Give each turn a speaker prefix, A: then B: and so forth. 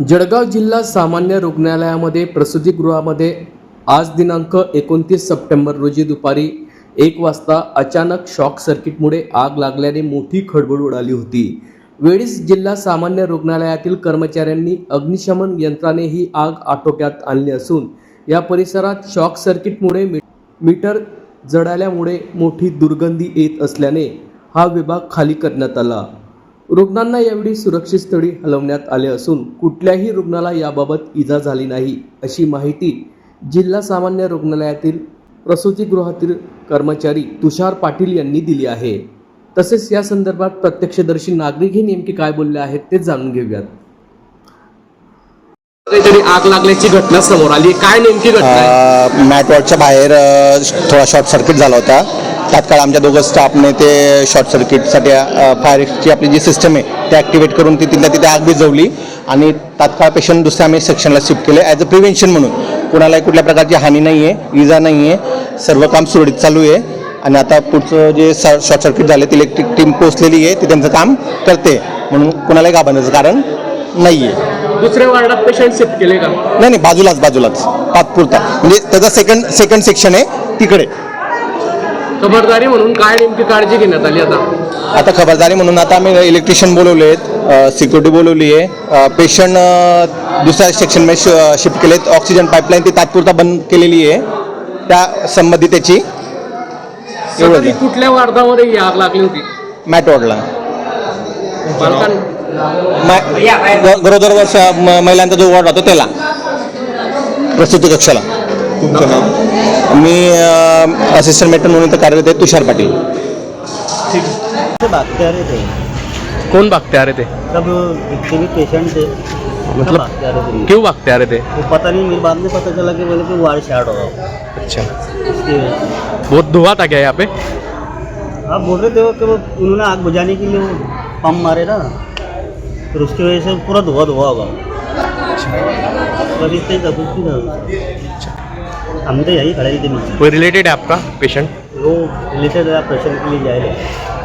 A: जळगाव जिल्हा सामान्य रुग्णालयामध्ये प्रसूतीगृहामध्ये आज दिनांक एकोणतीस सप्टेंबर रोजी दुपारी एक वाजता अचानक शॉक सर्किटमुळे आग लागल्याने मोठी खळबळ उडाली होती. वेळीच जिल्हा सामान्य रुग्णालयातील कर्मचाऱ्यांनी अग्निशमन यंत्राने ही आग आटोक्यात आणली असून या परिसरात शॉक सर्किटमुळे मी- मीटर जळाल्यामुळे मोठी दुर्गंधी येत असल्याने हा विभाग खाली करण्यात आला. रुग्णांना यावेळी सुरक्षित स्थळी हलवण्यात आले असून कुठल्याही रुग्णाला याबाबत इजा झाली नाही अशी माहिती जिल्हा सामान्य रुग्णालयातील प्रसूतीगृहातील कर्मचारी तुषार पाटील यांनी दिली आहे. तसेच या संदर्भात प्रत्यक्षदर्शी नागरिकही नेमके काय बोलले आहेत ते जाणून घेऊयात. काहीतरी आग लागल्याची घटना समोर आली. काय नेमकी घटना आहे?
B: मॅटवॉर्डच्या बाहेर अ, थोडा शॉर्ट सर्किट झाला होता. तात्काळ आमच्या दोघं स्टाफने ते शॉर्ट सर्किटसाठी फायर एक्सची आपली जी सिस्टम आहे ते ॲक्टिवेट करून ती तिथल्या तिथे आग भिजवली आणि तात्काळ पेशंट दुसऱ्या आम्ही सेक्शनला शिफ्ट केले ॲज अ प्रिव्हेन्शन म्हणून. कुणालाही कुठल्या प्रकारची हानी नाही आहे इजा नाही आहे सर्व काम सुरळीत चालू आहे. आणि आता पुढचं जे शॉर्ट सर्किट झाले ती इलेक्ट्रिक टीम पोचलेली आहे ती त्यांचं काम करते. म्हणून कुणालाही घाबरण्याचं कारण नाही आहे
A: दुसऱ्या वार्डात पेशंट शिफ्ट केले का?
B: नाही नाही बाजूलाच बाजूलाच. तात्पुरता म्हणजे त्याचा सेकंड सेकंड सेक्शन आहे तिकडे.
A: खबरदारी म्हणून काय नेमकी काळजी घेण्यात आली आता?
B: आता खबरदारी म्हणून आता आम्ही इलेक्ट्रिशियन बोलवले आहेत सिक्युरिटी बोलवली आहे. पेशंट दुसऱ्या सेक्शनमध्ये शिफ्ट केले आहेत ऑक्सिजन पाईपलाईन ती तात्पुरता बंद केलेली आहे. त्या संबंधित त्याची
A: कुठल्या वार्डामध्ये ही आग लागली होती?
B: मॅटवॉर्डला
A: बालकां
B: ग- गरोदर वर्ष महिलांचा जो वॉर्ड होता त्याला. प्रसूती कक्षाला.
C: तुमचं नाव?
B: मी असिस्टंट मेट्रो म्हणून इथं कार्यरत आहे तुषार पाटील.
D: से भागते आ रहे थे
A: कोण भागते आ रहे थे
D: सब जितने भी पेशेंट थे सब
A: मतलब
D: भागते आ रहे थे
A: क्यों भागते आ रहे थे
D: वो पता नहीं मेरे बाद में पता चला कि बोले कि वायर शार्ट हो रहा
A: अच्छा.
D: इसकी
A: बहुत धुआँ था क्या यहाँ पे?
D: आप बोल रहे थे वो कि वो उन्होंने आग बुझाने के लिए वो पंप मारे ना। फिर उसकी वजह से पूरा धुआँ धुआँ होगा। बस इतना ही था कुछ था हम तो यही खड़े ही थे नीचे।
A: कोई रिलेटेड है आपका पेशेंट
D: वो रिलेटेड है पेशेंट के लिए जाएगा